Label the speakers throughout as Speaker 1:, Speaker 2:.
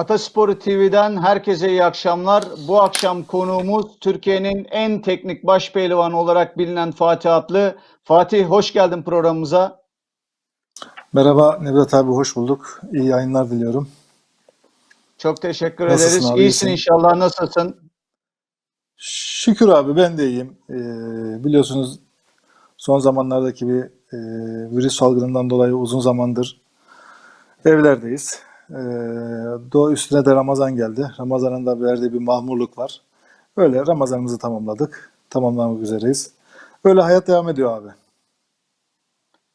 Speaker 1: Atasporu TV'den herkese iyi akşamlar. Bu akşam konuğumuz Türkiye'nin en teknik baş pehlivanı olarak bilinen Fatih Atlı. Fatih hoş geldin programımıza.
Speaker 2: Merhaba Nevzat abi hoş bulduk. İyi yayınlar diliyorum.
Speaker 1: Çok teşekkür
Speaker 2: Nasılsın
Speaker 1: ederiz.
Speaker 2: abi,
Speaker 1: İyisin inşallah. Nasılsın?
Speaker 2: Şükür abi ben de iyiyim. Ee, biliyorsunuz son zamanlardaki bir e, virüs salgınından dolayı uzun zamandır evlerdeyiz. Ee, doğa üstüne de Ramazan geldi. Ramazan'ın da verdiği bir mahmurluk var. Öyle Ramazanımızı tamamladık. Tamamlamak üzereyiz. Öyle hayat devam ediyor abi.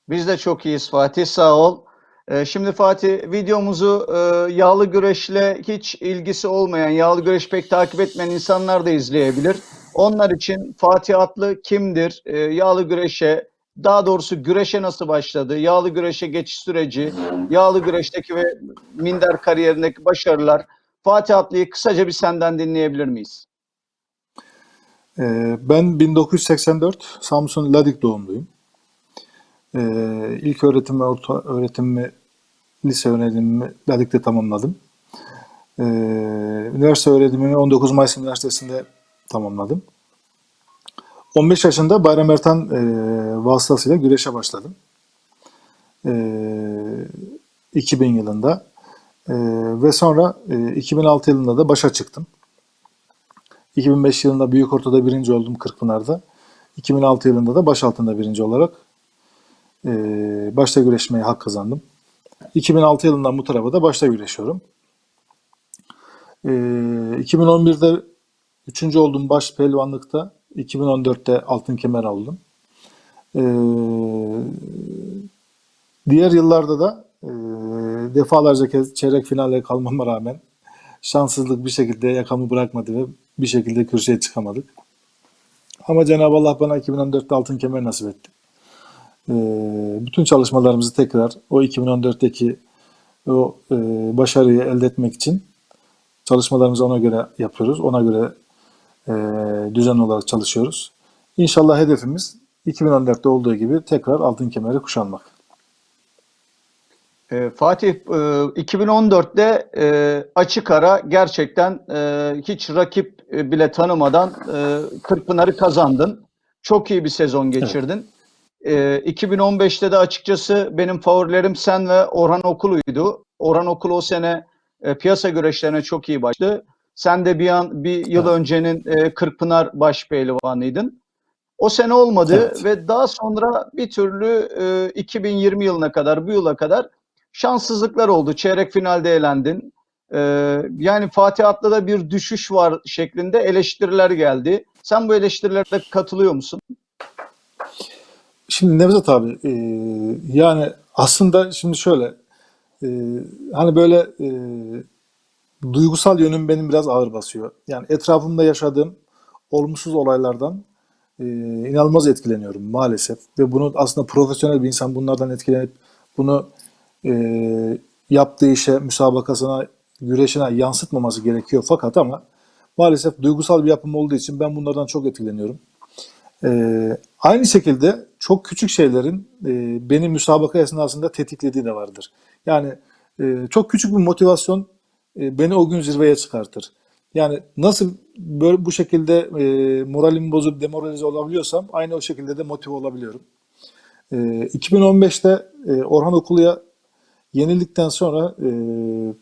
Speaker 1: Biz de çok iyiyiz Fatih sağ ol. Ee, Şimdi Fatih videomuzu e, yağlı güreşle hiç ilgisi olmayan, yağlı güreş pek takip etmeyen insanlar da izleyebilir. Onlar için Fatih Atlı kimdir? Ee, Yağlı güreşe, daha doğrusu güreşe nasıl başladı? Yağlı güreşe geçiş süreci, yağlı güreşteki ve minder kariyerindeki başarılar. Fatih Atlı'yı kısaca bir senden dinleyebilir miyiz?
Speaker 2: Ee, ben 1984 Samsun Ladik doğumluyum. Ee, ilk öğretim ve orta öğretimimi, lise öğrenimimi Ladik'te tamamladım. Ee, üniversite öğrenimimi 19 Mayıs Üniversitesi'nde tamamladım. 15 yaşında Bayram Ertan e, vasıtasıyla güreşe başladım. Ee, 2000 yılında. Ee, ve sonra e, 2006 yılında da başa çıktım. 2005 yılında Büyük Ortada birinci oldum Kırkpınar'da. 2006 yılında da baş altında birinci olarak e, başta güreşmeye hak kazandım. 2006 yılından bu tarafa da başta güreşiyorum. E, 2011'de üçüncü oldum baş pehlivanlıkta. 2014'te altın kemer aldım. E, diğer yıllarda da e, defalarca kez çeyrek finale kalmama rağmen şanssızlık bir şekilde yakamı bırakmadı ve bir şekilde kürsüye çıkamadık. Ama Cenab-ı Allah bana 2014'te altın kemer nasip etti. Ee, bütün çalışmalarımızı tekrar o 2014'teki o e, başarıyı elde etmek için çalışmalarımızı ona göre yapıyoruz. Ona göre e, düzenli olarak çalışıyoruz. İnşallah hedefimiz 2014'te olduğu gibi tekrar altın kemeri kuşanmak.
Speaker 1: Ee, Fatih e, 2014'te e, açık ara gerçekten e, hiç rakip e, bile tanımadan e, Kırkpınar'ı kazandın. Çok iyi bir sezon geçirdin. E, 2015'te de açıkçası benim favorilerim sen ve Orhan Okulu'ydu. Orhan Okulu o sene e, piyasa güreşlerine çok iyi başladı. Sen de bir an bir yıl
Speaker 2: Evet.
Speaker 1: öncenin e, Kırkpınar baş pehlivanıydın. O sene olmadı
Speaker 2: Evet.
Speaker 1: ve daha sonra bir türlü e, 2020 yılına kadar, bu yıla kadar şanssızlıklar oldu. Çeyrek finalde elendin. E, yani Fatih Atlı'da bir düşüş var şeklinde eleştiriler geldi. Sen bu eleştirilere katılıyor musun?
Speaker 2: Şimdi Nevzat abi e, yani aslında şimdi şöyle e, hani böyle e, duygusal yönüm benim biraz ağır basıyor. Yani etrafımda yaşadığım olumsuz olaylardan e, inanılmaz etkileniyorum maalesef. Ve bunu aslında profesyonel bir insan bunlardan etkilenip bunu e, yaptığı işe, müsabakasına, güreşine yansıtmaması gerekiyor. Fakat ama maalesef duygusal bir yapım olduğu için ben bunlardan çok etkileniyorum. Ee, aynı şekilde çok küçük şeylerin e, beni müsabaka esnasında tetiklediği de vardır. Yani e, çok küçük bir motivasyon e, beni o gün zirveye çıkartır. Yani nasıl böyle bu şekilde e, moralim bozup demoralize olabiliyorsam aynı o şekilde de motive olabiliyorum. E, 2015'te e, Orhan Okulu'ya yenildikten sonra e,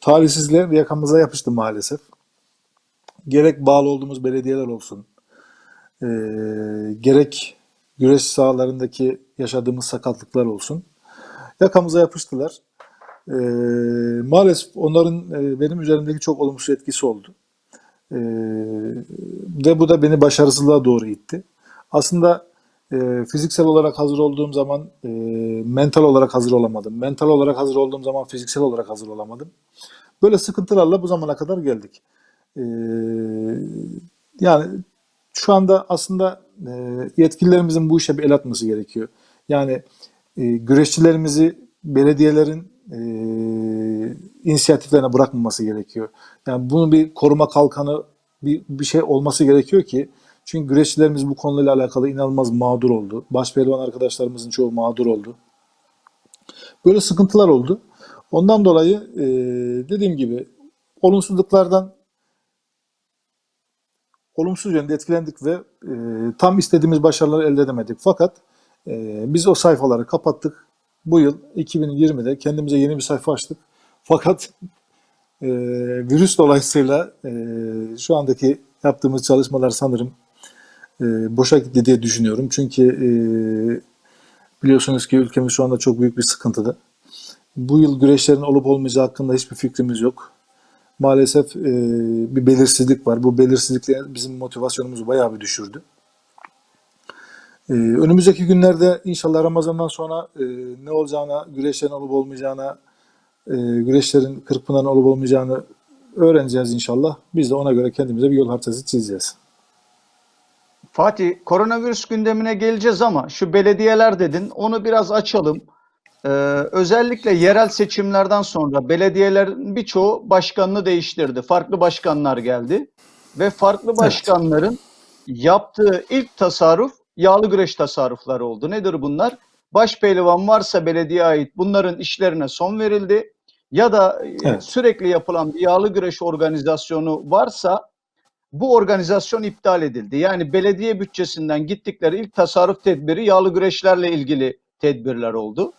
Speaker 2: talihsizler yakamıza yapıştı maalesef. Gerek bağlı olduğumuz belediyeler olsun, e, gerek güreş sahalarındaki yaşadığımız sakatlıklar olsun. Yakamıza yapıştılar. E, maalesef onların e, benim üzerimdeki çok olumsuz etkisi oldu. E, ve bu da beni başarısızlığa doğru itti. Aslında e, fiziksel olarak hazır olduğum zaman e, mental olarak hazır olamadım. Mental olarak hazır olduğum zaman fiziksel olarak hazır olamadım. Böyle sıkıntılarla bu zamana kadar geldik. E, yani şu anda aslında e, yetkililerimizin bu işe bir el atması gerekiyor. Yani e, güreşçilerimizi belediyelerin e, inisiyatiflerine bırakmaması gerekiyor. Yani bunun bir koruma kalkanı bir, bir şey olması gerekiyor ki çünkü güreşçilerimiz bu konuyla alakalı inanılmaz mağdur oldu. Baş pehlivan arkadaşlarımızın çoğu mağdur oldu. Böyle sıkıntılar oldu. Ondan dolayı e, dediğim gibi olumsuzluklardan olumsuz yönde etkilendik ve e, tam istediğimiz başarıları elde edemedik. Fakat e, biz o sayfaları kapattık. Bu yıl 2020'de kendimize yeni bir sayfa açtık. Fakat e, virüs dolayısıyla e, şu andaki yaptığımız çalışmalar sanırım e, boşa gitti diye düşünüyorum. Çünkü e, biliyorsunuz ki ülkemiz şu anda çok büyük bir sıkıntıda. Bu yıl güreşlerin olup olmayacağı hakkında hiçbir fikrimiz yok. Maalesef e, bir belirsizlik var. Bu belirsizlikler bizim motivasyonumuzu bayağı bir düşürdü. E, önümüzdeki günlerde inşallah Ramazan'dan sonra e, ne olacağına, güreşlerin olup olmayacağına, e, güreşlerin Kırkpınar'ın olup olmayacağını öğreneceğiz inşallah. Biz de ona göre kendimize bir yol haritası çizeceğiz.
Speaker 1: Fatih, koronavirüs gündemine geleceğiz ama şu belediyeler dedin, onu biraz açalım. Ee, özellikle yerel seçimlerden sonra belediyelerin birçoğu başkanını değiştirdi. Farklı başkanlar geldi ve farklı başkanların yaptığı ilk tasarruf yağlı güreş tasarrufları oldu. Nedir bunlar? Baş pehlivan varsa belediye ait bunların işlerine son verildi. Ya da e,
Speaker 2: Evet.
Speaker 1: sürekli yapılan bir yağlı güreş organizasyonu varsa bu organizasyon iptal edildi. Yani belediye bütçesinden gittikleri ilk tasarruf tedbiri yağlı güreşlerle ilgili tedbirler oldu.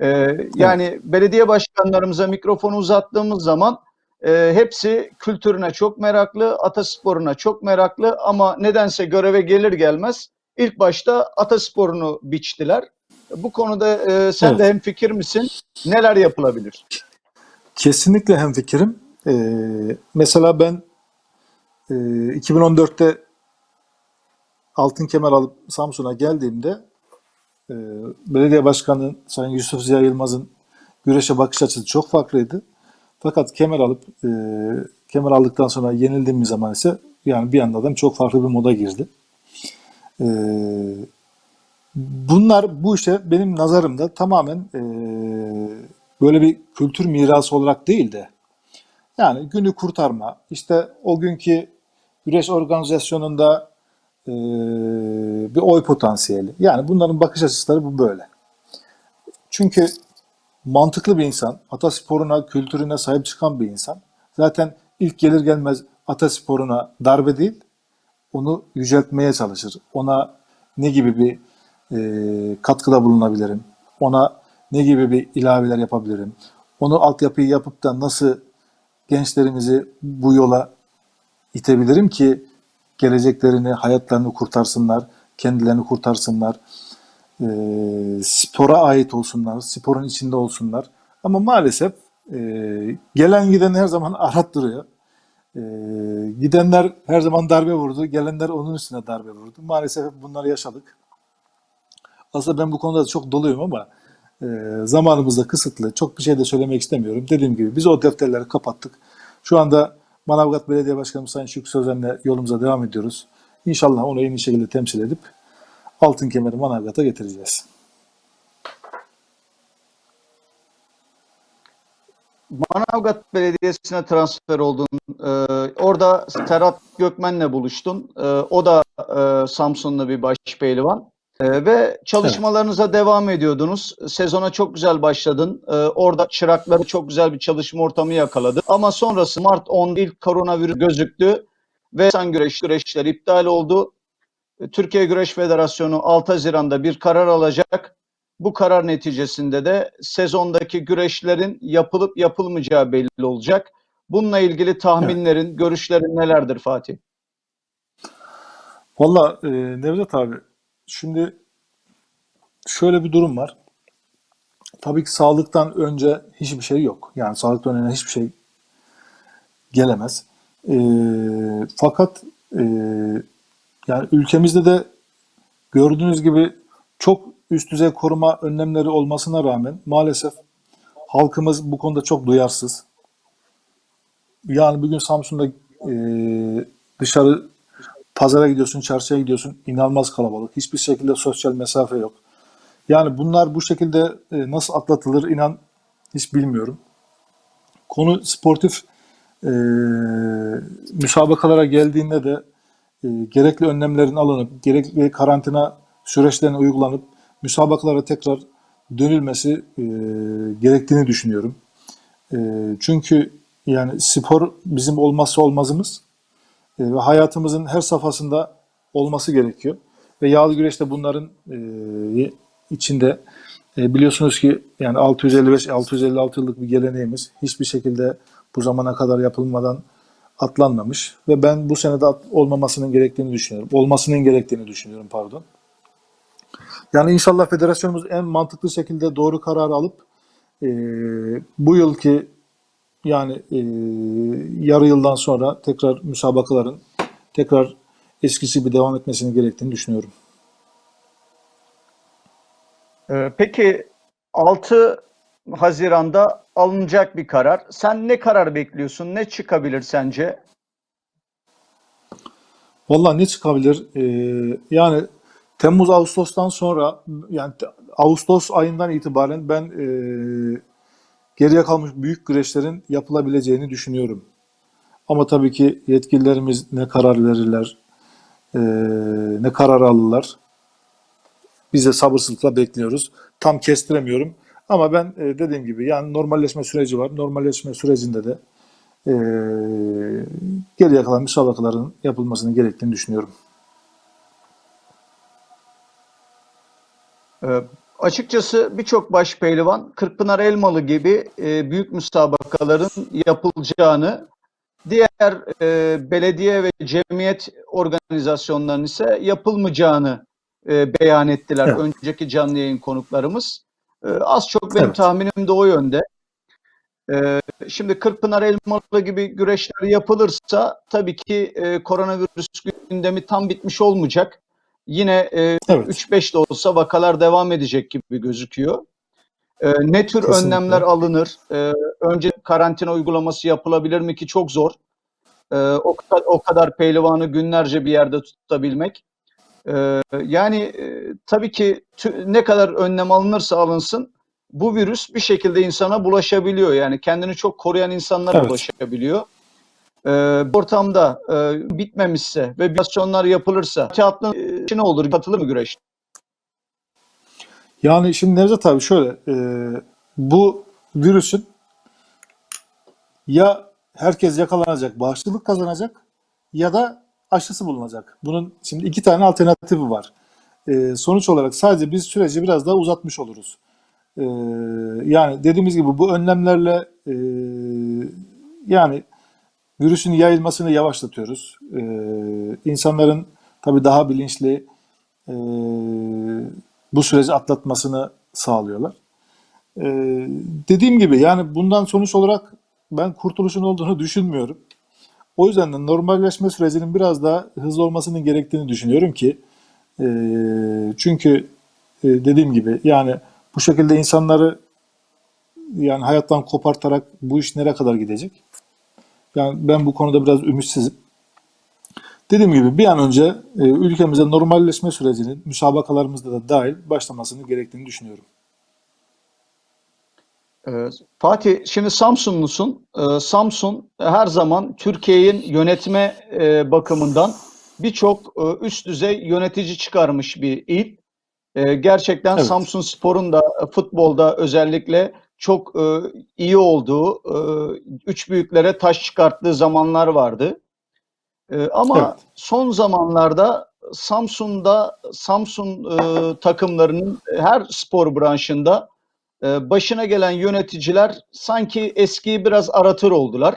Speaker 1: Ee, yani belediye başkanlarımıza mikrofonu uzattığımız zaman e, hepsi kültürüne çok meraklı, atasporuna çok meraklı ama nedense göreve gelir gelmez ilk başta atasporunu biçtiler. Bu konuda e, sen
Speaker 2: Evet.
Speaker 1: de hemfikir misin? Neler yapılabilir?
Speaker 2: Kesinlikle hemfikirim. Ee, mesela ben e, 2014'te altın kemer alıp Samsun'a geldiğimde e, belediye başkanı Sayın Yusuf Ziya Yılmaz'ın güreşe bakış açısı çok farklıydı. Fakat kemer alıp e, kemer aldıktan sonra yenildiğim zaman ise yani bir anda adam çok farklı bir moda girdi. E, bunlar bu işe benim nazarımda tamamen e, böyle bir kültür mirası olarak değil de yani günü kurtarma, işte o günkü güreş organizasyonunda e, bir oy potansiyeli. Yani bunların bakış açıları bu böyle. Çünkü mantıklı bir insan, atasporuna, kültürüne sahip çıkan bir insan zaten ilk gelir gelmez atasporuna darbe değil, onu yüceltmeye çalışır. Ona ne gibi bir e, katkıda bulunabilirim? Ona ne gibi bir ilaveler yapabilirim? Onu altyapıyı yapıp da nasıl gençlerimizi bu yola itebilirim ki geleceklerini, hayatlarını kurtarsınlar, kendilerini kurtarsınlar, e, spora ait olsunlar, sporun içinde olsunlar. Ama maalesef e, gelen giden her zaman arattırıyor. E, gidenler her zaman darbe vurdu, gelenler onun üstüne darbe vurdu. Maalesef bunları yaşadık. Aslında ben bu konuda da çok doluyum ama e, zamanımız da kısıtlı. Çok bir şey de söylemek istemiyorum. Dediğim gibi biz o defterleri kapattık. Şu anda Manavgat Belediye Başkanı Sayın Şükrü Sözen'le yolumuza devam ediyoruz. İnşallah onu en iyi şekilde temsil edip altın kemeri Manavgat'a getireceğiz.
Speaker 1: Manavgat Belediyesi'ne transfer oldun. Ee, orada Serhat Gökmen'le buluştun. Ee, o da e, Samsunlu bir başpehlivan. Ee, ve çalışmalarınıza devam ediyordunuz. Sezona çok güzel başladın. Ee, orada çırakları çok güzel bir çalışma ortamı yakaladı. Ama sonrası Mart 10 ilk koronavirüs gözüktü ve insan güreş güreşler iptal oldu. Türkiye Güreş Federasyonu 6 Haziran'da bir karar alacak. Bu karar neticesinde de sezondaki güreşlerin yapılıp yapılmayacağı belli olacak. Bununla ilgili tahminlerin, görüşlerin nelerdir Fatih?
Speaker 2: Valla e, Nevzat abi şimdi şöyle bir durum var. Tabii ki sağlıktan önce hiçbir şey yok. Yani sağlıktan önce hiçbir şey gelemez. E, fakat e, yani ülkemizde de gördüğünüz gibi çok üst düzey koruma önlemleri olmasına rağmen maalesef halkımız bu konuda çok duyarsız. Yani bugün Samsun'da e, dışarı pazara gidiyorsun, çarşıya gidiyorsun, inanılmaz kalabalık. Hiçbir şekilde sosyal mesafe yok. Yani bunlar bu şekilde e, nasıl atlatılır inan hiç bilmiyorum. Konu sportif e, müsabakalara geldiğinde de e, gerekli önlemlerin alınıp, gerekli karantina süreçlerine uygulanıp müsabakalara tekrar dönülmesi e, gerektiğini düşünüyorum. E, çünkü Yani spor bizim olmazsa olmazımız E, ve hayatımızın her safhasında olması gerekiyor. Ve yağlı güreş de bunların e, içinde E, biliyorsunuz ki yani 655-656 yıllık bir geleneğimiz hiçbir şekilde bu zamana kadar yapılmadan atlanmamış ve ben bu senede olmamasının gerektiğini düşünüyorum. Olmasının gerektiğini düşünüyorum pardon. Yani inşallah federasyonumuz en mantıklı şekilde doğru kararı alıp e, bu yılki yani e, yarı yıldan sonra tekrar müsabakaların tekrar eskisi gibi devam etmesini gerektiğini düşünüyorum.
Speaker 1: Ee, Peki 6 Haziran'da alınacak bir karar. Sen ne karar bekliyorsun? Ne çıkabilir sence?
Speaker 2: Vallahi ne çıkabilir? Ee, yani Temmuz Ağustos'tan sonra yani Ağustos ayından itibaren ben e, geriye kalmış büyük güreşlerin yapılabileceğini düşünüyorum. Ama tabii ki yetkililerimiz ne karar verirler, e, ne karar alırlar. Biz de sabırsızlıkla bekliyoruz. Tam kestiremiyorum. Ama ben e, dediğim gibi yani normalleşme süreci var. Normalleşme sürecinde de e, geriye kalan müsabakaların yapılmasının gerektiğini düşünüyorum.
Speaker 1: Açıkçası birçok baş pehlivan Kırkpınar Elmalı gibi e, büyük müsabakaların yapılacağını, diğer e, belediye ve cemiyet organizasyonlarının ise yapılmayacağını e, beyan ettiler
Speaker 2: Evet.
Speaker 1: önceki canlı yayın konuklarımız. E, az çok benim
Speaker 2: Evet.
Speaker 1: tahminim de o yönde. E, şimdi Kırkpınar Elmalı gibi güreşler yapılırsa tabii ki e, koronavirüs gündemi tam bitmiş olmayacak. Yine e,
Speaker 2: Evet.
Speaker 1: 3-5 de olsa vakalar devam edecek gibi gözüküyor. Ee, ne tür
Speaker 2: Kesinlikle.
Speaker 1: önlemler alınır? Ee, önce karantina uygulaması yapılabilir mi ki çok zor. Ee, o, kadar, o kadar pehlivanı günlerce bir yerde tutabilmek. Ee, yani e, tabii ki tü- ne kadar önlem alınırsa alınsın bu virüs bir şekilde insana bulaşabiliyor. Yani kendini çok koruyan insanlara
Speaker 2: Evet.
Speaker 1: bulaşabiliyor. Bu ortamda e, bitmemişse ve operasyonlar yapılırsa kağıtlı e, ne olur? Katılır mı güreş?
Speaker 2: Yani şimdi Nevzat abi şöyle, e, bu virüsün ya herkes yakalanacak, bağışıklık kazanacak ya da aşısı bulunacak. Bunun şimdi iki tane alternatifi var. E, sonuç olarak sadece biz süreci biraz daha uzatmış oluruz. E, yani dediğimiz gibi bu önlemlerle e, yani virüsün yayılmasını yavaşlatıyoruz. E, insanların tabii daha bilinçli e, bu süreci atlatmasını sağlıyorlar. E, dediğim gibi yani bundan sonuç olarak ben kurtuluşun olduğunu düşünmüyorum. O yüzden de normalleşme sürecinin biraz daha hızlı olmasının gerektiğini düşünüyorum ki e, çünkü e, dediğim gibi yani bu şekilde insanları yani hayattan kopartarak bu iş nereye kadar gidecek? Yani ben bu konuda biraz ümitsizim. Dediğim gibi bir an önce e, ülkemize normalleşme sürecinin müsabakalarımızda da dahil başlamasını gerektiğini düşünüyorum.
Speaker 1: Ee, Fatih, şimdi Samsunlusun. Ee, Samsun her zaman Türkiye'nin yönetme e, bakımından birçok e, üst düzey yönetici çıkarmış bir il. Ee, gerçekten
Speaker 2: Evet.
Speaker 1: Samsun Spor'un da e, futbolda özellikle çok e, iyi olduğu, e, üç büyüklere taş çıkarttığı zamanlar vardı. Ee, ama
Speaker 2: Evet.
Speaker 1: son zamanlarda Samsun'da Samsun e, takımlarının her spor branşında e, başına gelen yöneticiler sanki eskiyi biraz aratır oldular.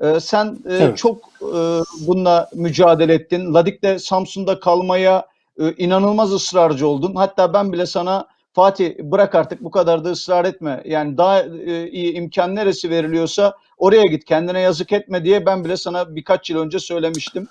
Speaker 1: E, sen e,
Speaker 2: Evet.
Speaker 1: çok e, bununla mücadele ettin. Ladik'te Samsun'da kalmaya e, inanılmaz ısrarcı oldun. Hatta ben bile sana Fatih bırak artık bu kadar da ısrar etme. Yani daha e, iyi imkan neresi veriliyorsa oraya git kendine yazık etme diye ben bile sana birkaç yıl önce söylemiştim.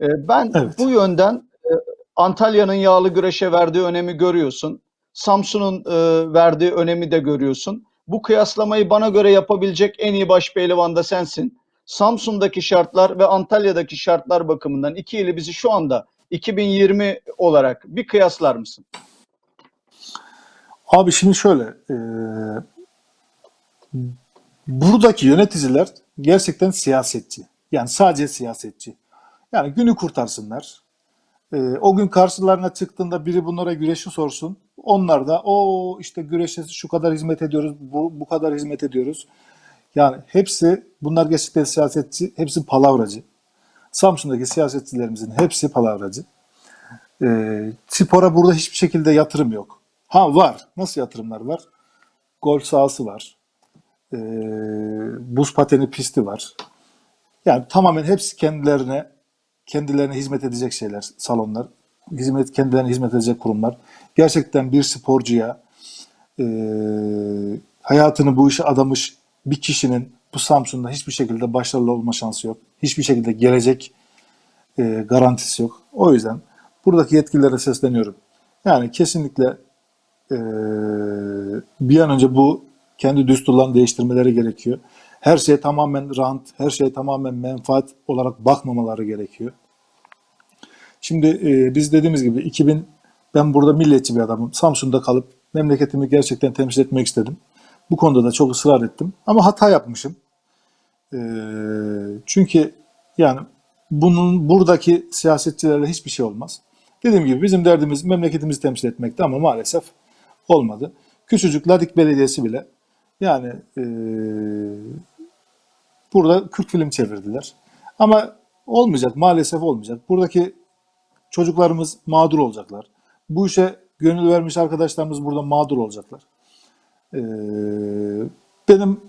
Speaker 1: E, ben
Speaker 2: Evet.
Speaker 1: bu yönden e, Antalya'nın yağlı güreşe verdiği önemi görüyorsun. Samsun'un e, verdiği önemi de görüyorsun. Bu kıyaslamayı bana göre yapabilecek en iyi baş pehlivan da sensin. Samsun'daki şartlar ve Antalya'daki şartlar bakımından iki ili bizi şu anda 2020 olarak bir kıyaslar mısın?
Speaker 2: Abi şimdi şöyle, e, buradaki yöneticiler gerçekten siyasetçi. Yani sadece siyasetçi. Yani günü kurtarsınlar. E, o gün karşılarına çıktığında biri bunlara güreşi sorsun. Onlar da o işte güreşe şu kadar hizmet ediyoruz, bu, bu kadar hizmet ediyoruz. Yani hepsi bunlar gerçekten siyasetçi, hepsi palavracı. Samsun'daki siyasetçilerimizin hepsi palavracı. Ee, spora burada hiçbir şekilde yatırım yok. Ha var. Nasıl yatırımlar var? Golf sahası var. Ee, buz pateni pisti var. Yani tamamen hepsi kendilerine kendilerine hizmet edecek şeyler, salonlar. Hizmet kendilerine hizmet edecek kurumlar. Gerçekten bir sporcuya e, hayatını bu işe adamış bir kişinin bu Samsun'da hiçbir şekilde başarılı olma şansı yok. Hiçbir şekilde gelecek e, garantisi yok. O yüzden buradaki yetkililere sesleniyorum. Yani kesinlikle e, bir an önce bu kendi düsturlarını değiştirmeleri gerekiyor. Her şeye tamamen rant, her şeye tamamen menfaat olarak bakmamaları gerekiyor. Şimdi e, biz dediğimiz gibi 2000 ben burada milliyetçi bir adamım. Samsun'da kalıp memleketimi gerçekten temsil etmek istedim. Bu konuda da çok ısrar ettim. Ama hata yapmışım. E, çünkü yani bunun buradaki siyasetçilerle hiçbir şey olmaz. Dediğim gibi bizim derdimiz memleketimizi temsil etmekti ama maalesef olmadı. Küçücük Ladik Belediyesi bile yani e, burada 40 film çevirdiler. Ama olmayacak maalesef olmayacak. Buradaki çocuklarımız mağdur olacaklar. Bu işe gönül vermiş arkadaşlarımız burada mağdur olacaklar. Ee, benim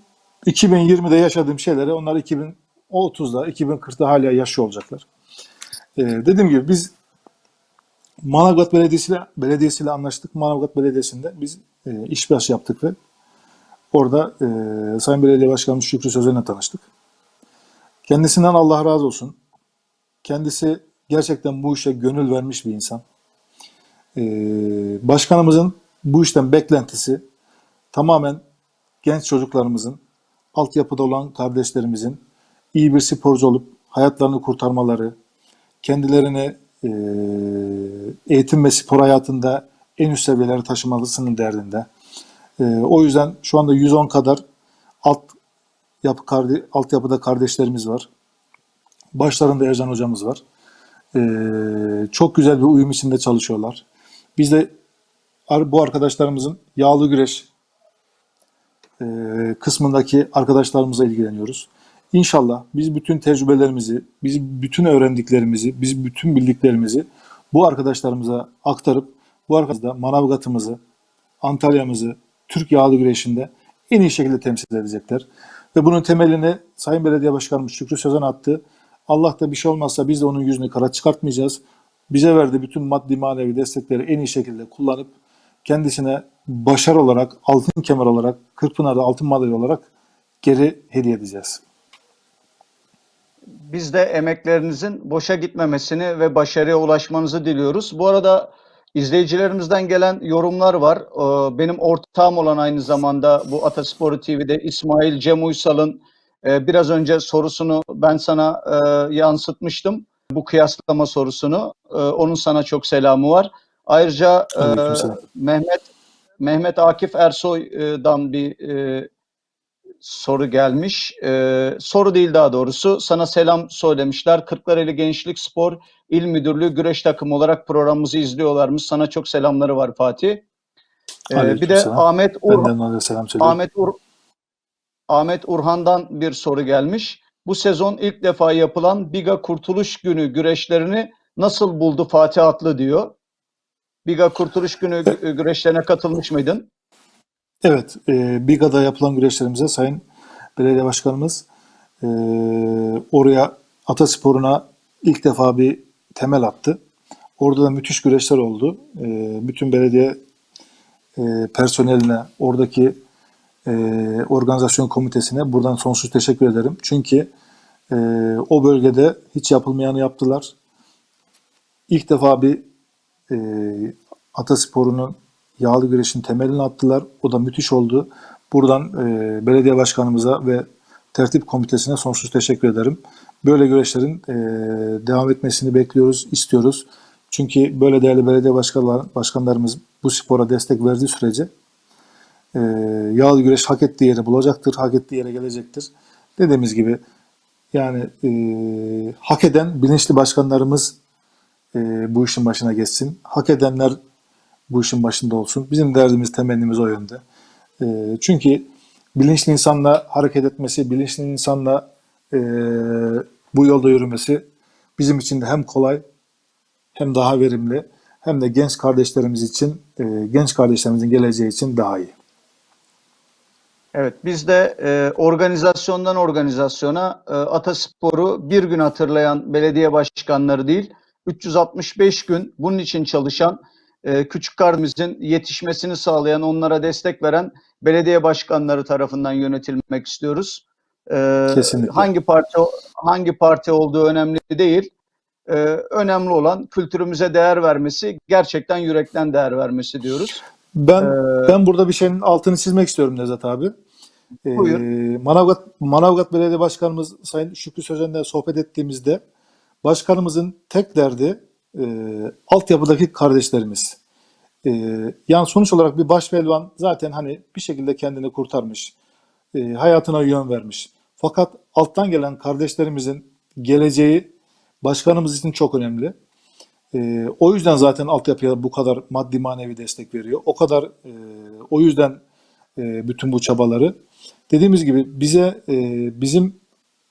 Speaker 2: 2020'de yaşadığım şeyleri onlar 2030'da, 2040'da hala yaşıyor olacaklar. Ee, dediğim gibi biz Manavgat Belediyesi ile anlaştık. Manavgat Belediyesi'nde biz e, işbaşı yaptık ve orada e, Sayın Belediye Başkanımız Şükrü Sözen'le tanıştık. Kendisinden Allah razı olsun. Kendisi gerçekten bu işe gönül vermiş bir insan. Ee, başkanımızın bu işten beklentisi tamamen genç çocuklarımızın, altyapıda olan kardeşlerimizin iyi bir sporcu olup hayatlarını kurtarmaları, kendilerini e, eğitim ve spor hayatında en üst seviyelere taşımalısının derdinde. E, o yüzden şu anda 110 kadar alt yapı altyapıda kardeşlerimiz var. Başlarında Ercan hocamız var. Ee, çok güzel bir uyum içinde çalışıyorlar. Biz de bu arkadaşlarımızın yağlı güreş kısmındaki arkadaşlarımızla ilgileniyoruz. İnşallah biz bütün tecrübelerimizi, biz bütün öğrendiklerimizi, biz bütün bildiklerimizi bu arkadaşlarımıza aktarıp bu arkadaşlar Manavgat'ımızı, Antalya'mızı Türk yağlı güreşinde en iyi şekilde temsil edecekler. Ve bunun temelini Sayın Belediye Başkanımız Şükrü Sözen attı. Allah da bir şey olmazsa biz de onun yüzünü kara çıkartmayacağız. Bize verdiği bütün maddi manevi destekleri en iyi şekilde kullanıp kendisine başarı olarak, altın kemer olarak, Kırkpınar'da altın madalya olarak geri hediye edeceğiz.
Speaker 1: Biz de emeklerinizin boşa gitmemesini ve başarıya ulaşmanızı diliyoruz. Bu arada izleyicilerimizden gelen yorumlar var. Ee, Benim ortağım olan aynı zamanda bu Atasporu TV'de İsmail Cem Uysal'ın e, biraz önce sorusunu ben sana e, yansıtmıştım. Bu kıyaslama sorusunu. E, Onun sana çok selamı var. Ayrıca. Mehmet Mehmet Akif Ersoy'dan bir soru gelmiş. Ee, soru değil daha doğrusu. Sana selam söylemişler. Kırklareli Gençlik Spor İl Müdürlüğü güreş takımı olarak programımızı izliyorlarmış. Sana çok selamları var Fatih. Ee, bir de
Speaker 2: Aleykümselam.
Speaker 1: Ahmet Ur
Speaker 2: selam.
Speaker 1: Ahmet Ur Ahmet Urhan'dan bir soru gelmiş. Bu sezon ilk defa yapılan Biga Kurtuluş Günü güreşlerini nasıl buldu Fatih Atlı diyor. Biga Kurtuluş Günü gü- güreşlerine katılmış mıydın?
Speaker 2: Evet, e, Biga'da yapılan güreşlerimize Sayın Belediye Başkanımız e, oraya Ataspor'una ilk defa bir temel attı. Orada da müthiş güreşler oldu. E, bütün belediye e, personeline, oradaki e, organizasyon komitesine buradan sonsuz teşekkür ederim. Çünkü e, o bölgede hiç yapılmayanı yaptılar. İlk defa bir e, Ataspor'unun yağlı güreşin temelini attılar. O da müthiş oldu. Buradan e, belediye başkanımıza ve tertip komitesine sonsuz teşekkür ederim. Böyle güreşlerin e, devam etmesini bekliyoruz, istiyoruz. Çünkü böyle değerli belediye başkanlar, başkanlarımız bu spora destek verdiği sürece e, yağlı güreş hak ettiği yeri bulacaktır, hak ettiği yere gelecektir. Dediğimiz gibi yani e, hak eden bilinçli başkanlarımız e, bu işin başına geçsin. Hak edenler bu işin başında olsun. Bizim derdimiz, temennimiz o yönde. E, çünkü bilinçli insanla hareket etmesi, bilinçli insanla e, bu yolda yürümesi bizim için de hem kolay hem daha verimli hem de genç kardeşlerimiz için, e, genç kardeşlerimizin geleceği için daha iyi.
Speaker 1: Evet, biz de e, organizasyondan organizasyona e, Ataspor'u bir gün hatırlayan belediye başkanları değil, 365 gün bunun için çalışan, e, küçük kardeşimizin yetişmesini sağlayan, onlara destek veren belediye başkanları tarafından yönetilmek istiyoruz. E,
Speaker 2: Kesinlikle.
Speaker 1: Hangi parti hangi parti olduğu önemli değil. E, önemli olan kültürümüze değer vermesi, gerçekten yürekten değer vermesi diyoruz.
Speaker 2: Ben
Speaker 1: Ee,
Speaker 2: ben burada bir şeyin altını çizmek istiyorum Nevzat abi. Ee,
Speaker 1: Buyur.
Speaker 2: Manavgat Manavgat Belediye Başkanımız Sayın Şükrü Sözen'le sohbet ettiğimizde başkanımızın tek derdi e, altyapıdaki kardeşlerimiz. E, yani sonuç olarak bir başpehlivan zaten hani bir şekilde kendini kurtarmış. e, hayatına yön vermiş. Fakat alttan gelen kardeşlerimizin geleceği başkanımız için çok önemli. Ee, o yüzden zaten altyapıya bu kadar maddi manevi destek veriyor. O kadar e, o yüzden e, bütün bu çabaları. Dediğimiz gibi bize e, bizim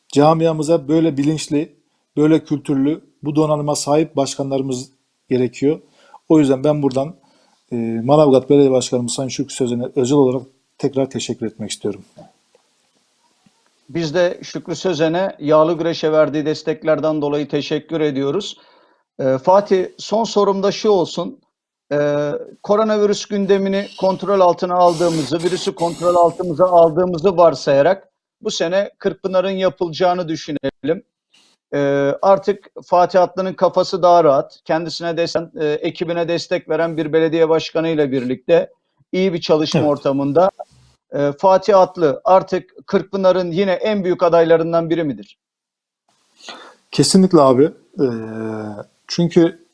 Speaker 2: camiamıza böyle bilinçli, böyle kültürlü, bu donanıma sahip başkanlarımız gerekiyor. O yüzden ben buradan e, Manavgat Belediye Başkanımız Sayın Şükrü Sözen'e özel olarak tekrar teşekkür etmek istiyorum.
Speaker 1: Biz de Şükrü Sözen'e yağlı güreşe verdiği desteklerden dolayı teşekkür ediyoruz. Ee, Fatih son sorum da şu olsun. Ee, koronavirüs gündemini kontrol altına aldığımızı, virüsü kontrol altımıza aldığımızı varsayarak bu sene Kırkpınar'ın yapılacağını düşünelim. Ee, artık Fatih Atlı'nın kafası daha rahat. Kendisine desen, e, ekibine destek veren bir belediye başkanıyla birlikte iyi bir çalışma
Speaker 2: Evet.
Speaker 1: ortamında e, Fatih Atlı artık Kırkpınar'ın yine en büyük adaylarından biri midir?
Speaker 2: Kesinlikle abi. Ee, çünkü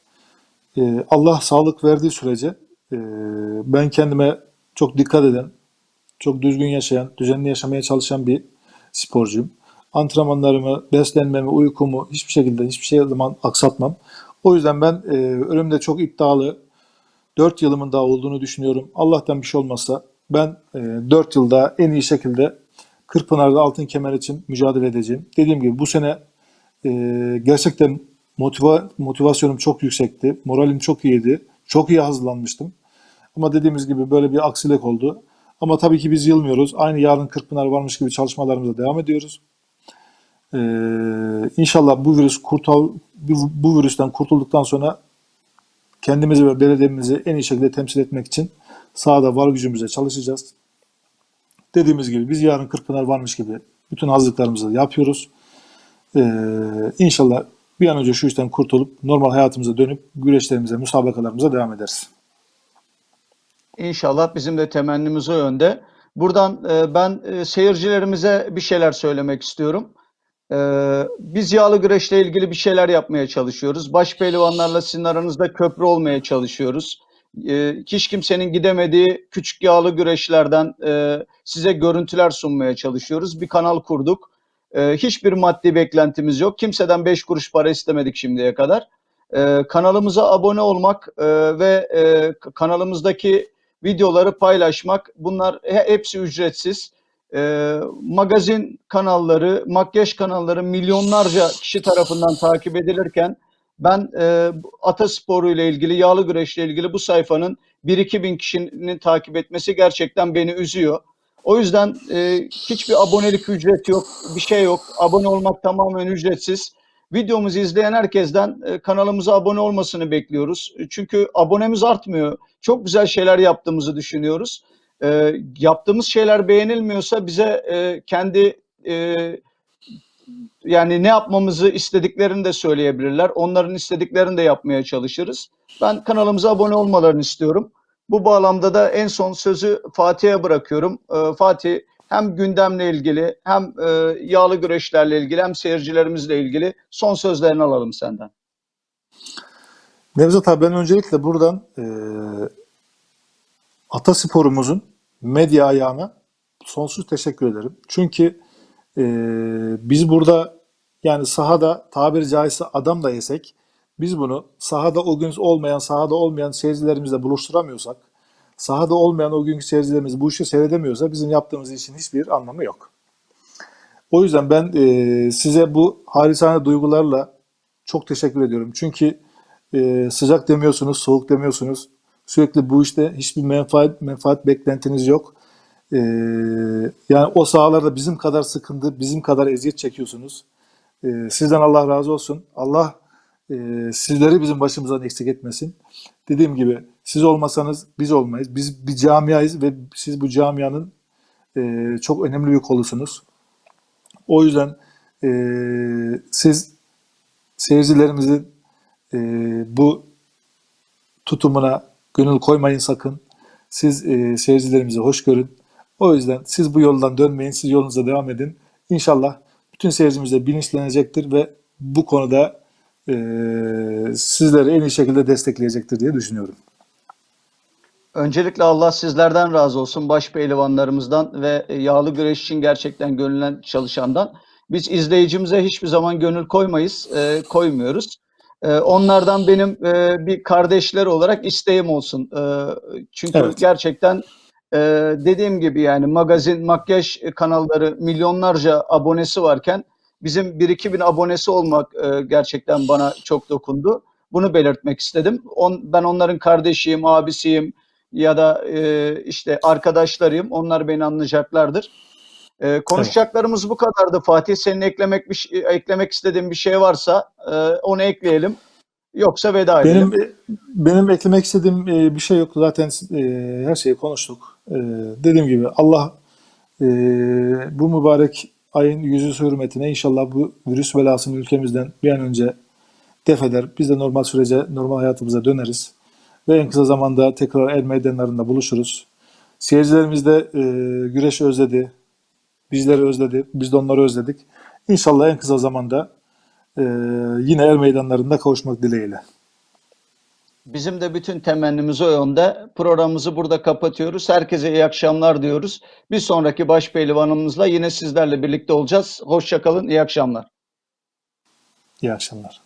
Speaker 2: e, Allah sağlık verdiği sürece e, ben kendime çok dikkat eden, çok düzgün yaşayan, düzenli yaşamaya çalışan bir sporcuyum. Antrenmanlarımı, beslenmemi, uykumu hiçbir şekilde hiçbir şey zaman aksatmam. O yüzden ben e, önümde çok iddialı 4 yılımın daha olduğunu düşünüyorum. Allah'tan bir şey olmazsa ben e, 4 yılda en iyi şekilde Kırkpınar'da altın kemer için mücadele edeceğim. Dediğim gibi bu sene e, gerçekten motiva, motivasyonum çok yüksekti. Moralim çok iyiydi. Çok iyi hazırlanmıştım. Ama dediğimiz gibi böyle bir aksilik oldu. Ama tabii ki biz yılmıyoruz. Aynı yarın Kırkpınar varmış gibi çalışmalarımıza devam ediyoruz. Ee, inşallah bu virüs kurtul bu, virüsten kurtulduktan sonra kendimizi ve belediyemizi en iyi şekilde temsil etmek için sahada var gücümüzle çalışacağız. Dediğimiz gibi biz yarın Kırkpınar varmış gibi bütün hazırlıklarımızı yapıyoruz. Ee, inşallah bir an önce şu işten kurtulup normal hayatımıza dönüp güreşlerimize, müsabakalarımıza devam ederiz.
Speaker 1: İnşallah bizim de temennimiz o yönde. Buradan e, ben e, seyircilerimize bir şeyler söylemek istiyorum. E, biz yağlı güreşle ilgili bir şeyler yapmaya çalışıyoruz. Baş pehlivanlarla sizin aranızda köprü olmaya çalışıyoruz. E, hiç kimsenin gidemediği küçük yağlı güreşlerden e, size görüntüler sunmaya çalışıyoruz. Bir kanal kurduk. E, hiçbir maddi beklentimiz yok. Kimseden 5 kuruş para istemedik şimdiye kadar. E, kanalımıza abone olmak e, ve e, kanalımızdaki videoları paylaşmak bunlar he- hepsi ücretsiz. Ee, magazin kanalları, makyaj kanalları milyonlarca kişi tarafından takip edilirken ben e, Atasporu ile ilgili, yağlı güreşle ilgili bu sayfanın 1-2 bin kişinin takip etmesi gerçekten beni üzüyor. O yüzden e, hiçbir abonelik ücreti yok, bir şey yok. Abone olmak tamamen ücretsiz. Videomuzu izleyen herkesten e, kanalımıza abone olmasını bekliyoruz. Çünkü abonemiz artmıyor çok güzel şeyler yaptığımızı düşünüyoruz. Ee, yaptığımız şeyler beğenilmiyorsa bize e, kendi e, yani ne yapmamızı istediklerini de söyleyebilirler. Onların istediklerini de yapmaya çalışırız. Ben kanalımıza abone olmalarını istiyorum. Bu bağlamda da en son sözü Fatih'e bırakıyorum. Ee, Fatih hem gündemle ilgili hem e, yağlı güreşlerle ilgili hem seyircilerimizle ilgili son sözlerini alalım senden.
Speaker 2: Nevzat abi ben öncelikle buradan e, Atasporumuzun medya ayağına sonsuz teşekkür ederim. Çünkü e, biz burada yani sahada tabiri caizse adam da yesek biz bunu sahada o gün olmayan, sahada olmayan seyircilerimizle buluşturamıyorsak, sahada olmayan o günkü seyircilerimiz bu işi seyredemiyorsa bizim yaptığımız işin hiçbir anlamı yok. O yüzden ben e, size bu halisane duygularla çok teşekkür ediyorum. Çünkü e, sıcak demiyorsunuz, soğuk demiyorsunuz. Sürekli bu işte hiçbir menfaat, menfaat beklentiniz yok. E, yani o sahalarda bizim kadar sıkıntı, bizim kadar eziyet çekiyorsunuz. E, sizden Allah razı olsun. Allah e, sizleri bizim başımızdan eksik etmesin. Dediğim gibi siz olmasanız biz olmayız. Biz bir camiayız ve siz bu camianın e, çok önemli bir kolusunuz. O yüzden e, siz seyircilerimizin e, bu tutumuna gönül koymayın sakın. Siz e, seyircilerimizi hoş görün. O yüzden siz bu yoldan dönmeyin, siz yolunuza devam edin. İnşallah bütün seyircimiz de bilinçlenecektir ve bu konuda e, sizleri en iyi şekilde destekleyecektir diye düşünüyorum.
Speaker 1: Öncelikle Allah sizlerden razı olsun. Baş pehlivanlarımızdan ve yağlı güreş için gerçekten gönülen çalışandan. Biz izleyicimize hiçbir zaman gönül koymayız, e, koymuyoruz. E, onlardan benim e, bir kardeşler olarak isteğim olsun. E, çünkü
Speaker 2: Evet.
Speaker 1: gerçekten e, dediğim gibi yani magazin, makyaj kanalları milyonlarca abonesi varken bizim 1-2 bin abonesi olmak e, gerçekten bana çok dokundu. Bunu belirtmek istedim. On, ben onların kardeşiyim, abisiyim ya da işte arkadaşlarıyım. Onlar beni anlayacaklardır. E, konuşacaklarımız bu kadardı. Fatih senin eklemek bir şey- eklemek istediğin bir şey varsa e, onu ekleyelim. Yoksa veda edelim.
Speaker 2: Benim benim eklemek istediğim e, bir şey yok. Zaten e, her şeyi konuştuk. E, dediğim gibi Allah e, bu mübarek ayın yüzü hürmetine inşallah bu virüs belasını ülkemizden bir an önce def eder. Biz de normal sürece, normal hayatımıza döneriz. Ve en kısa zamanda tekrar el meydanlarında buluşuruz. Seyircilerimiz de e, güreşi özledi. Bizleri özledi. Biz de onları özledik. İnşallah en kısa zamanda e, yine el meydanlarında kavuşmak dileğiyle.
Speaker 1: Bizim de bütün temennimiz o yönde. Programımızı burada kapatıyoruz. Herkese iyi akşamlar diyoruz. Bir sonraki baş pehlivanımızla yine sizlerle birlikte olacağız. Hoşçakalın, iyi akşamlar.
Speaker 2: İyi akşamlar.